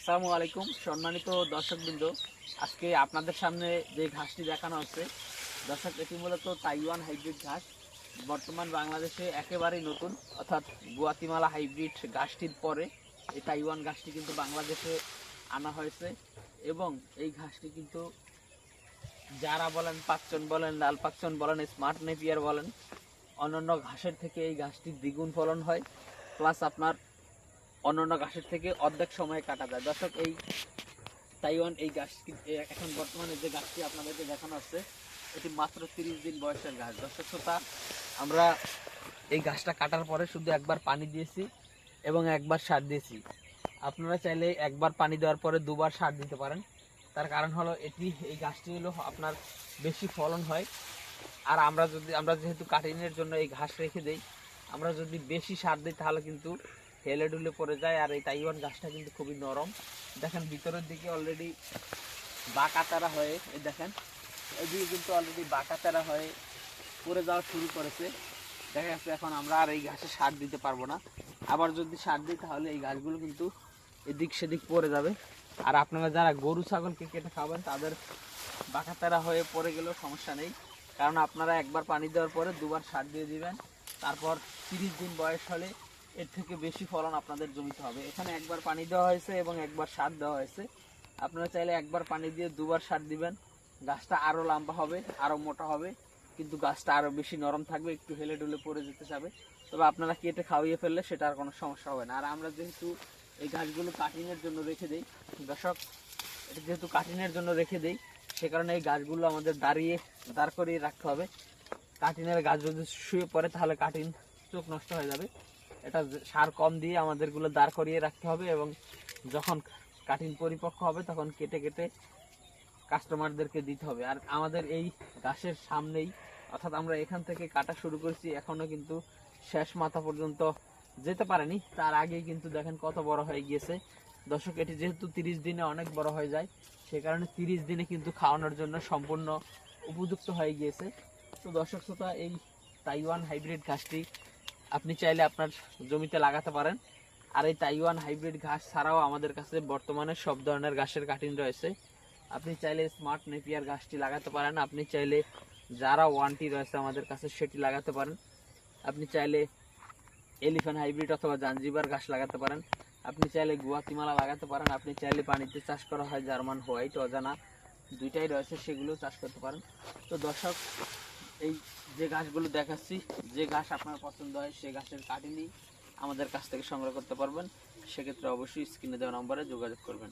আসসালামু আলাইকুম, সম্মানিত দর্শকবৃন্দ। আজকে আপনাদের সামনে যে ঘাসটি দেখানো হচ্ছে, দর্শক, এটি মূলত তাইওয়ান হাইব্রিড ঘাস। বর্তমান বাংলাদেশে একেবারেই নতুন, অর্থাৎ গুয়াতিমালা হাইব্রিড ঘাসটির পরে এই তাইওয়ান ঘাসটি কিন্তু বাংলাদেশে আনা হয়েছে এবং এই ঘাসটি কিন্তু যারা বলেন পাকচন বলেন, লাল পাকচন বলেন, স্মার্ট নেপিয়ার বলেন, অন্যান্য ঘাসের থেকে এই ঘাসটির দ্বিগুণ ফলন হয়। প্লাস আপনার অন্যান্য ঘাসের থেকে অর্ধেক সময়ে কাটা যায়। দর্শক, এই তাইওয়ান, এই গাছ এখন বর্তমানে যে গাছটি আপনাদেরকে দেখানো হচ্ছে, এটি মাত্র তিরিশ দিন বয়সের গাছ। দর্শক, শ্রোতা, আমরা এই গাছটা কাটার পরে শুধু একবার পানি দিয়েছি এবং একবার সার দিয়েছি। আপনারা চাইলে একবার পানি দেওয়ার পরে দুবার সার দিতে পারেন। তার কারণ হলো এটি, এই গাছটি হলো আপনার বেশি ফলন হয়। আর আমরা যদি, আমরা যেহেতু কাটিংয়ের জন্য এই ঘাস রেখে দেই, আমরা যদি বেশি সার দিই তাহলে কিন্তু হেলে ডুলে পড়ে যায়, আর এই তাইওয়ান গাছটা কিন্তু খুবই নরম। দেখেন, ভিতরের দিকে অলরেডি বাঁকাতারা হয়ে দেখেন, এদিকে কিন্তু অলরেডি বাঁকাতারা হয়ে পড়ে যাওয়া শুরু করেছে। দেখা যাচ্ছে এখন আমরা আর এই গাছে সার দিতে পারব না। আবার যদি সার দিই, তাহলে এই গাছগুলো কিন্তু এদিক সেদিক পড়ে যাবে। আর আপনারা যারা গরু ছাগলকে কেটে খাবেন, তাদের বাঁকাতারা হয়ে পড়ে গেলেও সমস্যা নেই। কারণ আপনারা একবার পানি দেওয়ার পরে দুবার সার দিয়ে দিবেন। তারপর তিরিশ দিন বয়স হলে এর থেকে বেশি ফলন আপনাদের জমিতে হবে। এখানে একবার পানি দেওয়া হয়েছে এবং একবার সার দেওয়া হয়েছে। আপনারা চাইলে একবার পানি দিয়ে দুবার সার দিবেন। গাছটা আরও লম্বা হবে আরও মোটা হবে, কিন্তু গাছটা আরও বেশি নরম থাকবে, একটু হেলে ডুলে পড়ে যেতে যাবে। তবে আপনারা কেটে খাওয়িয়ে ফেললে সেটা আর কোনো সমস্যা হবে না। আর আমরা যেহেতু এই গাছগুলো কাটিংয়ের জন্য রেখে দিই, দর্শক, এটা যেহেতু কাটিংয়ের জন্য রেখে দিই, সে কারণে এই গাছগুলো আমাদের দাঁড়িয়ে, দাঁড় করিয়ে রাখতে হবে। কাটিনের গাছ যদি শুয়ে পড়ে, তাহলে কাটিন চোখ নষ্ট হয়ে যাবে। এটা সার কম দিয়ে আমাদেরগুলো দাঁড় করিয়ে রাখতে হবে এবং যখন কাঠিন পরিপক্ক হবে তখন কেটে কেটে কাস্টমারদেরকে দিতে হবে। আর আমাদের এই গাছের সামনেই, অর্থাৎ আমরা এখান থেকে কাটা শুরু করেছি এখনও কিন্তু শেষ মাথা পর্যন্ত যেতে পারেনি। তার আগেই কিন্তু দেখেন কত বড় হয়ে গিয়েছে। দর্শক, এটি যেহেতু তিরিশ দিনে অনেক বড় হয়ে যায়, সে কারণে তিরিশ দিনে কিন্তু খাওয়ানোর জন্য সম্পূর্ণ উপযুক্ত হয়ে গিয়েছে। তো দর্শক, শ্রোতা, এই তাইওয়ান হাইব্রিড ঘাসটি আপনি চাইলে আপনার জমিতে লাগাতে পারেন। আর এই তাইওয়ান হাইব্রিড ঘাস ছাড়াও আমাদের কাছে বর্তমানে সব ধরনের ঘাসের কাটিং রয়েছে। আপনি চাইলে স্মার্ট নেপিয়ার ঘাসটি লাগাতে পারেন। আপনি চাইলে যারা ওয়ানটি রয়েছে আমাদের কাছে সেটি লাগাতে পারেন। আপনি চাইলে এলিফ্যান্ট হাইব্রিড অথবা জাঞ্জিবার ঘাস লাগাতে পারেন। আপনি চাইলে গুয়াতিমালা লাগাতে পারেন। আপনি চাইলে পানিতে চাষ করা হয় জার্মান হোয়াইট অজানা দুইটাই রয়েছে, সেগুলো চাষ করতে পারেন। তো দর্শক এই যে গাছগুলো দেখাচ্ছি, যে গাছ আপনার পছন্দ হয় সেই গাছের কাটিনি, আমাদের কাছ থেকে সংগ্রহ করতে পারবেন। সেক্ষেত্রে অবশ্যই স্ক্রিনে দেওয়া নম্বরে যোগাযোগ করবেন।